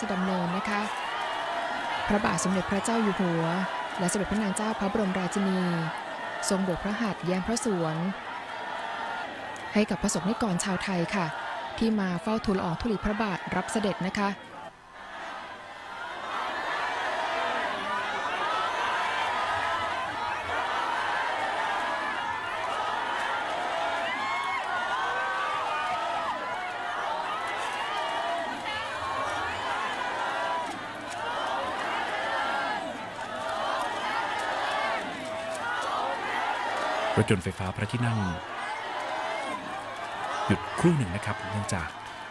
ชดำเนินนะคะ พระบาทสมเด็จพระเจ้าอยู่หัว และสมเด็จพระนางเจ้าพระบรมราชินี ทรงโบกพระหัตถ์แย้มพระสวน ให้กับพระสงฆ์นิกรชาวไทยค่ะ ที่มาเฝ้าทูลอองธุลีพระบาทรับเสด็จนะคะ รถยนต์ไฟฟ้าพระที่นั่ง หยุดครู่หนึ่งนะครับ เนื่องจาก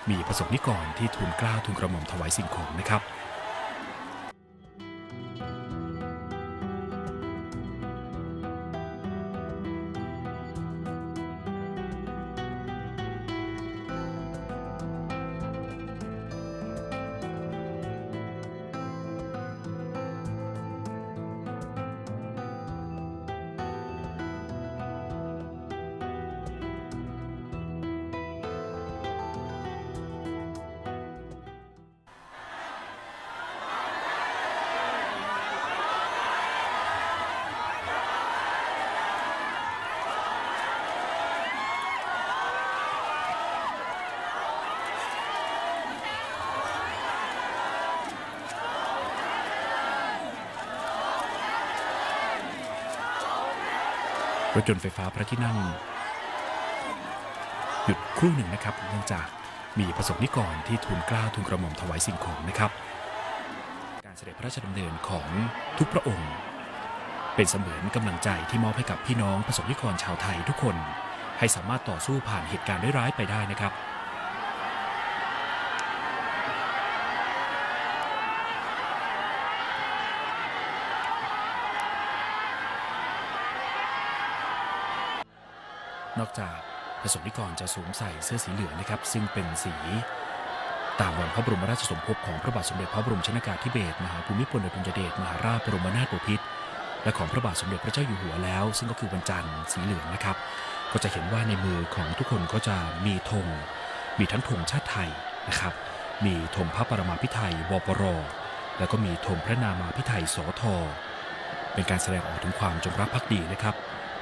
มีประสบนิกรที่ทูลกล้าทูลกระหม่อมถวายสิ่งของนะครับ รถยนต์ไฟฟ้าพระที่นั่ง หยุดครู่หนึ่งนะครับเนื่องจากมีประสบนิกรที่ทูลกล้าทูลกระหม่อมถวายสิ่งของนะครับ การเสด็จพระราชดำเนินของทุกพระองค์ เป็นเสมือนกำลังใจที่มอบให้กับพี่น้องประสบนิกรชาวไทยทุกคน ให้สามารถต่อสู้ผ่านเหตุการณ์ร้ายๆไปได้นะครับ นอกจากประสบนิกรจะสวมใส่เสื้อสีเหลืองนะครับ ซึ่งเป็นสีตามวันพระบรมราชสมภพของพระบาทสมเด็จพระบรมชนากาธิเบศรมหาภูมิพลอดุลยเดชมหาราชบรมนาถบพิตรและของพระบาทสมเด็จพระเจ้าอยู่หัวแล้ว ซึ่งก็คือวันจันทร์สีเหลืองนะครับ ก็จะเห็นว่าในมือของทุกคนก็จะมีธงมีทั้งธงชาติไทยนะครับ มีธงพระปรมาภิไธยวปรแล้วก็มีธงพระนามาภิไธยสทเป็นการแสดงออกถึงความจงรักภักดีนะครับ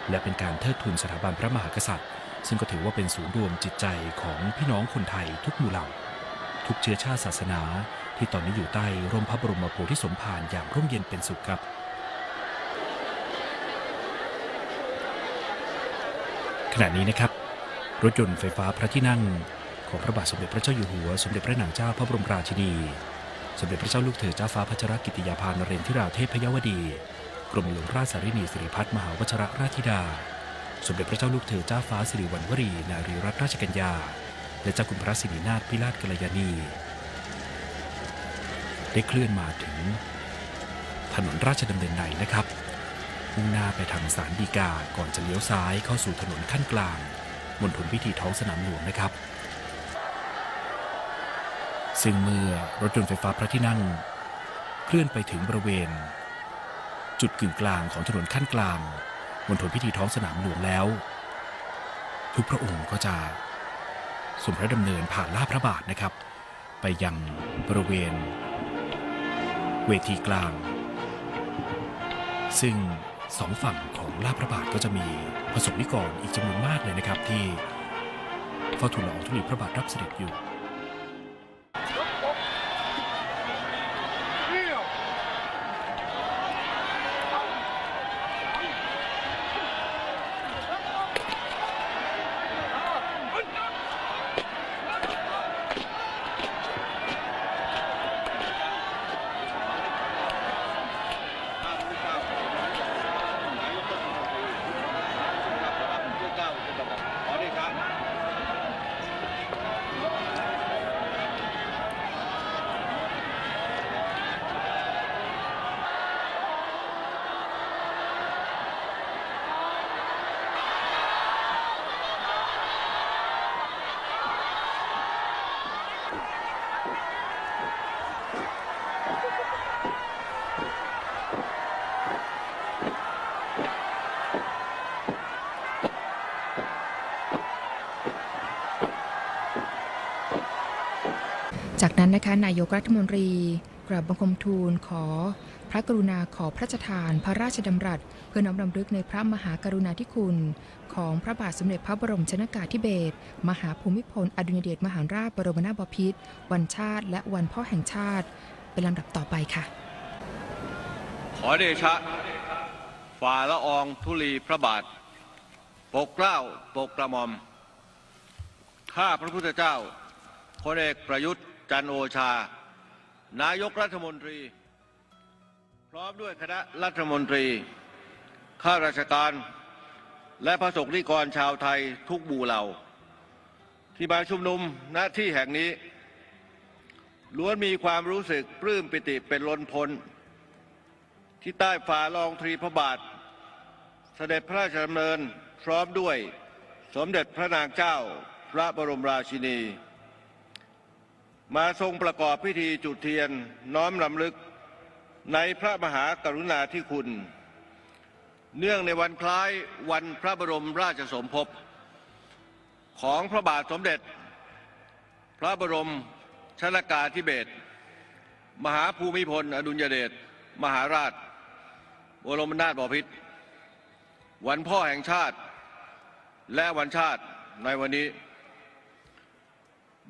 และเป็นการเทิดทูนสถาบันพระมหากษัตริย์ ซึ่งก็ถือว่าเป็นศูนย์รวมจิตใจของพี่น้องคนไทยทุกหมู่เหล่า ทุกเชื้อชาติศาสนา ที่ตอนนี้อยู่ใต้ร่มพระบรมโพธิสมภารอย่างร่มเย็นเป็นสุขครับขณะนี้นะครับ รถยนต์ไฟฟ้าพระที่นั่ง ของพระบาทสมเด็จพระเจ้าอยู่หัว สมเด็จพระนางเจ้าพระบรมราชินี สมเด็จพระเจ้าลูกเธอเจ้าฟ้าพัชรกิติยาภานเรนทิราเทพยวดี กรมหลวงราชสารินีสิริพัฒน์มหาวชรราชธิดา สมเด็จพระเจ้าลูกเธอเจ้าฟ้าสิริวัณวรี นารีรัตนราชกัญญา และเจ้าคุณพระสิรินาถพิราชกัลยาณี ได้เคลื่อนมาถึง ถนนราชดำเนินในนะครับมุ่งหน้าไปทางสารดีกา ก่อนจะเลี้ยวซ้ายเข้าสู่ถนนขั้นกลางมณฑลพิธีท้องสนามหลวงนะครับ ซึ่งเมื่อรถยนต์ไฟฟ้าพระที่นั่ง เคลื่อนไปถึงบริเวณ จุดกึ่งกลางของถนนขั้นกลางมณฑลพิธีท้องสนามหลวงแล้ว ทุกพระองค์ก็จะสมพระดำเนินผ่านลาพระบาทนะครับ ไปยังบริเวณ เวทีกลาง ซึ่งสองฝั่งของลาพระบาทก็จะมีประสบนิกรอีกจำนวนมากเลยนะครับ ที่เฝ้าทูลละอองธุลีพระบาทรับเสด็จอยู่ ข จาก นั้นนะคะนายกรัฐมนตรีกราบบังคมทูลขอ พระกรุณาขอพระราชทาน พระราชดำรัส เพื่อน้อมรำลึกในพระมหากรุณาธิคุณ ของพระบาทสมเด็จพระบรมชนากาธิเบศรมหาภูมิพลอดุลยเดชมหาราชบรมนาถบพิตรวันชาติ และวันพ่อแห่งชาติ เป็นลำดับต่อไปค่ะ ขอเดชะฝ่าละอองธุลีพระบาท ปกเกล้าปกกระหม่อมข้าพระพุทธเจ้าพลเอกประยุทธ์ จันโอชา นายกรัฐมนตรี พร้อมด้วยคณะรัฐมนตรี ข้าราชการ และพระสงฆ์นิกรชาวไทยทุกหมู่เหล่า ที่มาชุมนุมณที่แห่งนี้ ล้วนมีความรู้สึกปลื้มปิติเป็นล้นพ้น ที่ใต้ฝ่าลองทรีพระบาท เสด็จพระราชดำเนินพร้อมด้วยสมเด็จพระนางเจ้าพระบรมราชินี มาทรงประกอบพิธีจุดเทียนน้อมรำลึกในพระมหากรุณาธิคุณ เนื่องในวันคล้ายวันพระบรมราชสมภพ ของพระบาทสมเด็จ พระบรมชนากาธิเบศรมหาภูมิพล อดุลยเดชมหาราช บรมนาถบพิตรวันพ่อแห่งชาติ และวันชาติในวันนี้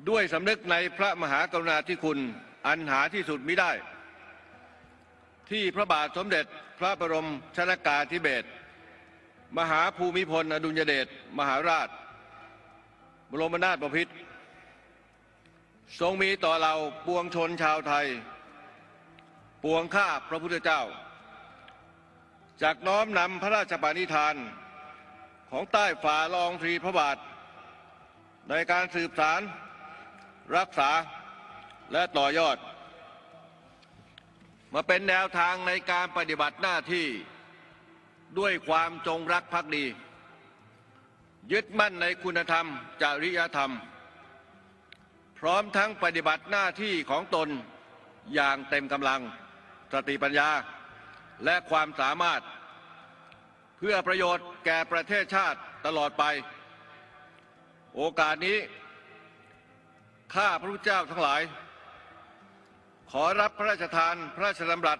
ด้วยสำนึกในพระมหากรุณาธิคุณอันหาที่สุดมิได้ ที่พระบาทสมเด็จพระบรมชนากาธิเบศรมหาภูมิพลอดุลยเดชมหาราช บรมนาถบพิตรทรงมีต่อเราปวงชนชาวไทย ปวงข้าพระพุทธเจ้า จากน้อมนำพระราชปณิธาน ของใต้ฝ่าลองทรีพระบาท ในการสืบสาร รักษาและต่อยอด มาเป็นแนวทางในการปฏิบัติหน้าที่ด้วยความจงรักภักดี ยึดมั่นในคุณธรรม จริยธรรม พร้อมทั้งปฏิบัติหน้าที่ของตนอย่างเต็มกำลังสติปัญญาและความสามารถ เพื่อประโยชน์แก่ประเทศชาติตลอดไป โอกาสนี้ ข้าพระพุทธเจ้าทั้งหลาย ขอรับพระราชทานพระราชดำรัส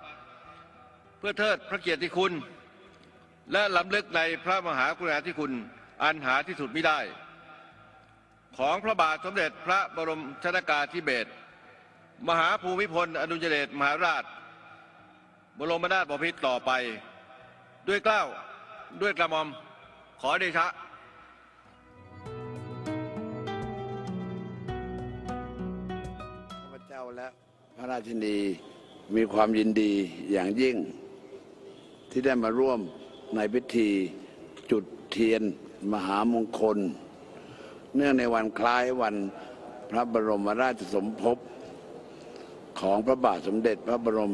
เพื่อเทิดพระเกียรติคุณ และล้ำลึกในพระมหากรุณาธิคุณอันหาที่สุดไม่ได้ ของพระบาทสมเด็จพระบรมชนากาธิเบศรมหาภูมิพลอดุลยเดชมหาราช บรมนาถบพิตรต่อไป ด้วยเกล้าวด้วยกระหม่อมขอเดชะ พระราชินีมีความยินดีอย่างยิ่ง ที่ได้มาร่วมในพิธีจุดเทียนมหามงคล เนื่องในวันคล้ายวันพระบรมราชสมภพของพระบาทสมเด็จพระบรม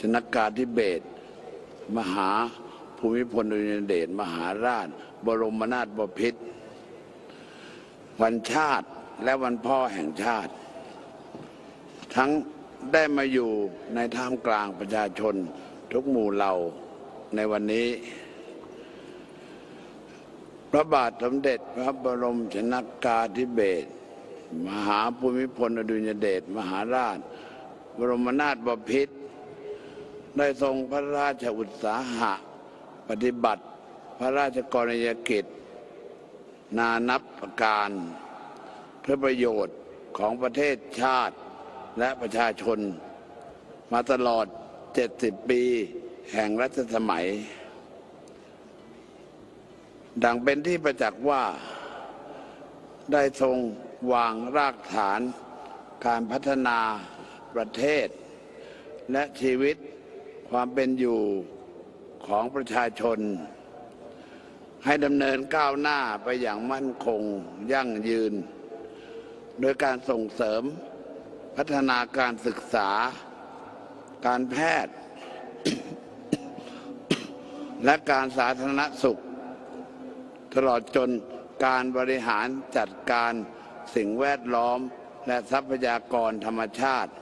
ชนากาธิเบศรมหาภูมิพลอดุลยเดชมหาราช บรมนาถบพิตรวันชาติและวันพ่อแห่งชาติ ทั้ง ได้มาอยู่ในท่ามกลางประชาชนทุกหมู่เหล่าในวันนี้ พระบาทสมเด็จพระบรมชนากาธิเบศรมหาภูมิพลอดุลยเดชมหาราช บรมนาถบพิตรได้ทรงพระราชอุตสาหะ ปฏิบัติพระราชกรณียกิจ นานับประการ เพื่อประโยชน์ของประเทศชาติ และประชาชน มาตลอด 70 ปี แห่งรัชสมัย ดังเป็นที่ประจักษ์ว่าได้ทรงวางรากฐานการพัฒนาประเทศ และชีวิตความเป็นอยู่ของประชาชน ให้ดำเนินก้าวหน้าไปอย่างมั่นคงยั่งยืน โดยการส่งเสริม พัฒนาการศึกษา การแพทย์ และการสาธารณสุข ตลอดจนการบริหารจัดการสิ่งแวดล้อมและทรัพยากรธรรมชาติ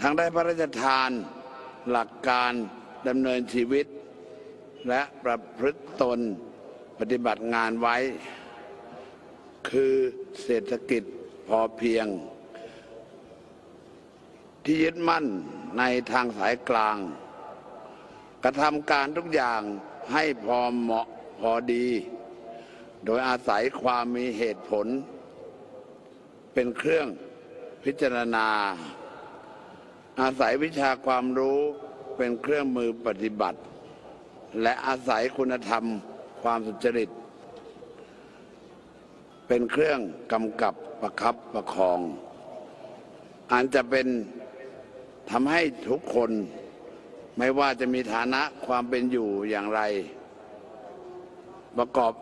ทั้งได้พระราชทานหลักการดำเนินชีวิต และประพฤติตนปฏิบัติงานไว้ คือเศรษฐกิจ พอเพียง ที่ยึดมั่นในทางสายกลาง กระทำการทุกอย่างให้พอเหมาะพอดี โดยอาศัยความมีเหตุผล เป็นเครื่องพิจารณา อาศัยวิชาความรู้เป็นเครื่องมือปฏิบัติ และอาศัยคุณธรรมความสุจริต เป็นเครื่องกำกับประคับประคองอันจะเป็นทำให้ทุกคนไม่ว่าจะมีฐานะความเป็นอยู่อย่างไร ประกอบ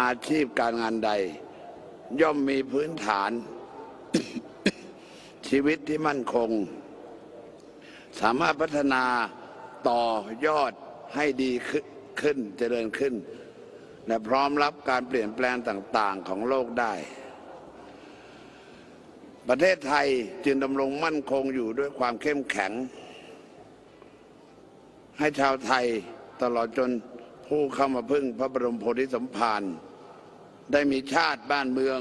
อาชีพการงานใด ย่อมมีพื้นฐาน ชีวิตที่มั่นคง สามารถพัฒนาต่อยอดให้ดีขึ้นเจริญขึ้น และพร้อมรับการเปลี่ยนแปลงต่างๆของโลกได้ ประเทศไทยจึงดำรงมั่นคงอยู่ด้วยความเข้มแข็ง ให้ชาวไทยตลอดจนผู้เข้ามาพึ่งพระบรมโพธิสมภารได้มีชาติบ้านเมือง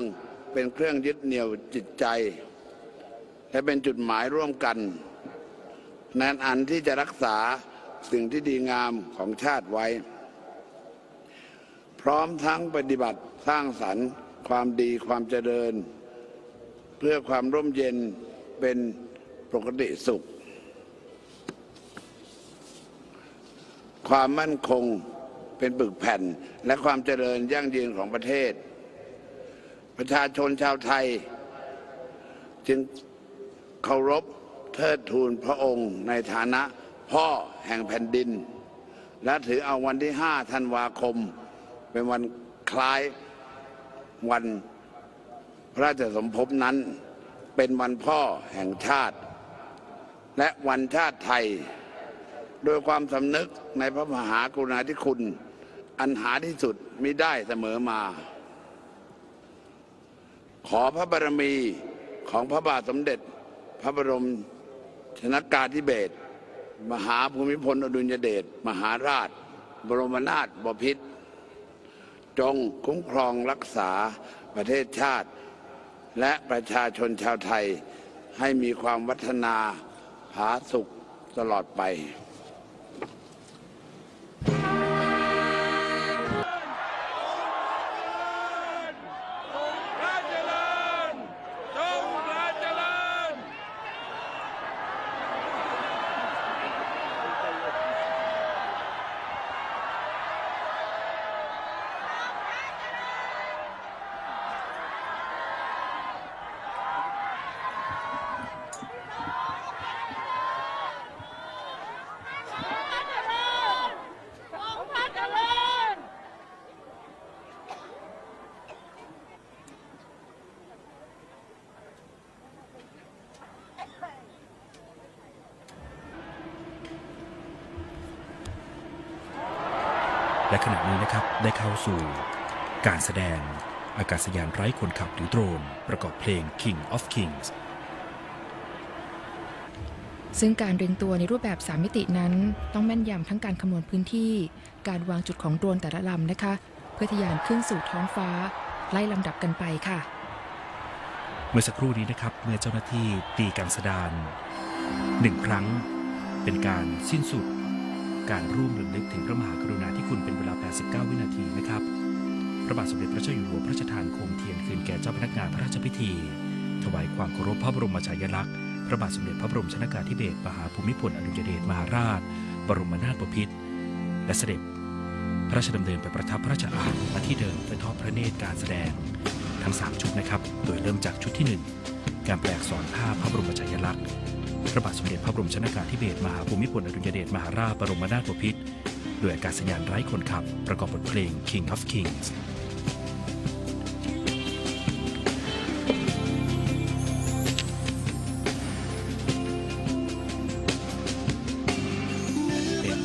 เป็นเครื่องยึดเหนี่ยวจิตใจ และเป็นจุดหมายร่วมกันในอันที่จะรักษาสิ่งที่ดีงามของชาติไว้ พร้อมทั้งปฏิบัติสร้างสรรค์ ความดีความเจริญ เพื่อความร่มเย็นเป็นปกติสุข ความมั่นคงเป็นปึกแผ่น และความเจริญยั่งยืนของประเทศ ประชาชนชาวไทย จึงเคารพเทิดทูนพระองค์ในฐานะพ่อแห่งแผ่นดิน และถือเอาวันที่ 5 ธันวาคม เป็นวันคล้ายวันพระราชสมภพนั้น เป็นวันพ่อแห่งชาติ และวันชาติไทย โดยความสำนึกในพระมหากรุณาธิคุณ อันหาที่สุดมิได้เสมอมา ขอพระบารมีของพระบาทสมเด็จ พระบรมชนกาธิเบศรมหาภูมิพลอดุลยเดชมหาราช บรมนาถบพิตร จงคุ้มครองรักษาประเทศชาติ และประชาชนชาวไทยให้มีความวัฒนาผาสุขตลอดไป และขณะนี้นะครับได้เข้าสู่การแสดงอากาศยานไร้คนขับหรือโดรน ประกอบเพลง King of Kings ซึ่งการเรียงตัวในรูปแบบ 3 มิตินั้น ต้องแม่นยำทั้งการคำนวณพื้นที่ การวางจุดของโดรนแต่ละลำนะคะ เพื่อทะยานขึ้นสู่ท้องฟ้า ไล่ลำดับกันไปค่ะ เมื่อสักครู่นี้นะครับ เมื่อเจ้าหน้าที่ตีกังสดานหนึ่งครั้งเป็นการสิ้นสุด การร่วมรำลึกถึงพระมหากรุณาธิคุณเป็นเวลา 89 วินาทีนะครับ พระบาทสมเด็จพระเจ้าอยู่หัวพระราชทานโคมเทียนคืนแก่เจ้าพนักงานพระราชพิธี ถวายความเคารพพระบรมฉายาลักษณ์ พระบาทสมเด็จพระบรมชนากาธิเบศรมหาภูมิพลอดุลยเดชมหาราช บรมนาถบพิตร และเสด็จพระราชดำเนินไปประทับพระราชอาณณที่เดิมเพื่อทอดพระเนตรการแสดง ทั้ง 3 ชุดนะครับ โดยเริ่มจากชุดที่ 1 การแปลอักษรภาพพระบรมฉายาลักษณ์ พระบาทสมเด็จพระบรมชนากาธิเบศรมหาภูมิพลอดุลยเดชมหาราชบรมนาถบพิตรโดยอากาศยานไร้คนขับ ประกอบบทเพลง King of Kings เป็น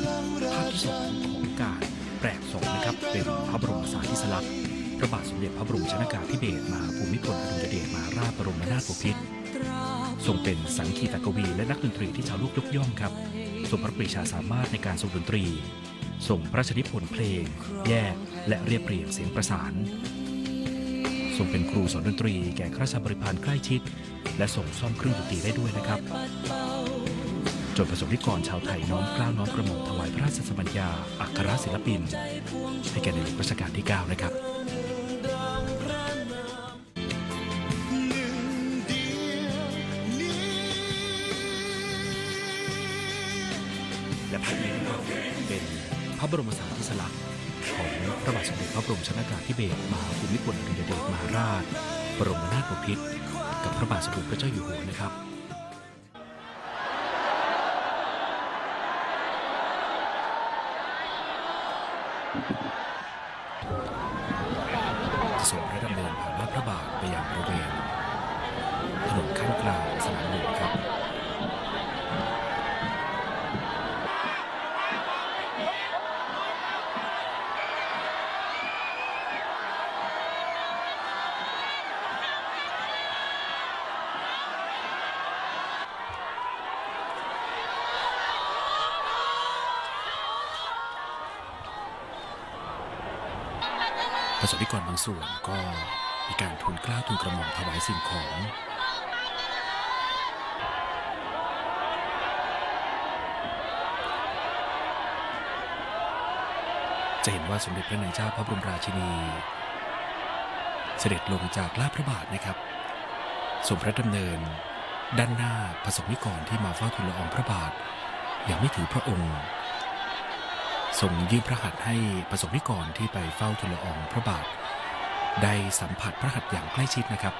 ภาพที่สองของการแปลกสองนะครับ เป็นพระบรมสารีสลักษณ์พระบาทสมเด็จพระบรมชนากาธิเบศรมหาภูมิพลอดุลยเดชมหาราชบรมนาถบพิตร ทรงเป็นสังคีตกวีและนักดนตรีที่ชาวโลกยกย่องครับทรงพระปรีชาสามารถในการทรงดนตรีทรงพระชนิพนธ์เพลง แยก และเรียบเรียงเสียงประสานทรงเป็นครูสอนดนตรีแก่ข้าราชบริพารใกล้ชิด และส่งซ่อมเครื่องดนตรีได้ด้วยนะครับจนประสบนิกรชาวไทยน้อมกล้าวน้อมกระหม่อมถวายพระราชสมัญญาอัครศิลปินให้แก่ในหลวงรัชกาลที่ 9 นะครับ และภาพนี้นะครับเป็นพระบรมสารีริสลักษณ์ของพระบาทสมเด็จพระบรมชนากาธิเบศรมหาภูมิพลอดุลยเดชมหาราช บรมนาถบพิตรกับพระบาทสมเด็จพระเจ้าอยู่หัวนะครับจะส่งพระดำเนินผ่านลาดพระบาทไปยังบริเวณถนนขั้นกลางสนามหลวงครับ ประสบนิกรบางส่วนก็มีการทูลกล้าทูลกระหม่อมถวายสิ่งของจะเห็นว่าสมเด็จพระนางเจ้าพระบรมราชินี เสด็จลงจากลาดพระบาทนะครับทรงพระดำเนิน ด้านหน้าประสบนิกรที่มาเฝ้าทูลละอองพระบาทอย่างไม่ถือพระองค์ ทรงยื่นพระหัตถ์ให้ประสบนิกรที่ไปเฝ้าทูลละอองพระบาท ได้สัมผัสพระหัตถ์อย่างใกล้ชิดนะครับ